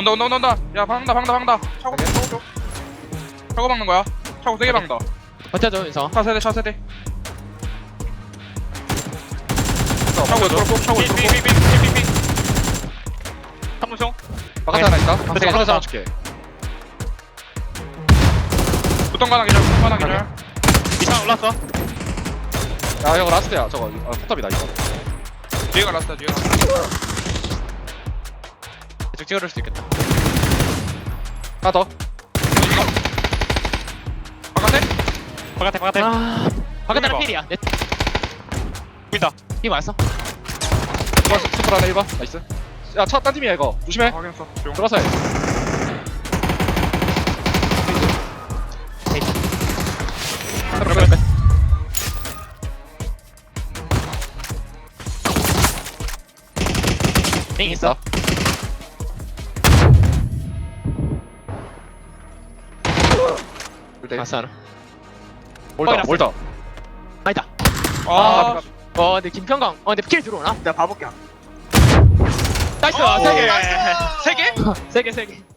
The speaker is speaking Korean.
온다 온다 온다 온다. 야 방다 방다 방다. 차고 차고 줘 차고 박는 거야? 차고 세개 박는다. 버텨줘 인성 차 세대 차 세대. 차고 차고 들어 차고 들어 한문성 바깥에 하나 있다. 바깥에 하나 하나 잡아줄게. 부ton 가나 기절 부ton 가나 기절. 이상 올랐어. 야 이거 라스트야. 저거. 아, 포탑이다 이거. 뒤에가 라스트야 뒤에가 쭉 찍어줄 수 있겠다. 하나 더. 바깥에? 바깥에 바깥에. 아. 바깥에는 봐. 필이야. 내 보인다. 피 맞았어? 이거 스플 하나 1번. 나이스. 야 차 딴 팀이야 이거. 조심해. 아, 확인했어 조용. 들어서 해. 땡 있어 볼때 봤어 하나 몰다 확인했어. 몰다. 아니다 아어 근데 김평강 어 근데 킬 들어오나? 내가 봐볼게. 나이스 오, 세개 나이스. 세 개? 세 개 세 개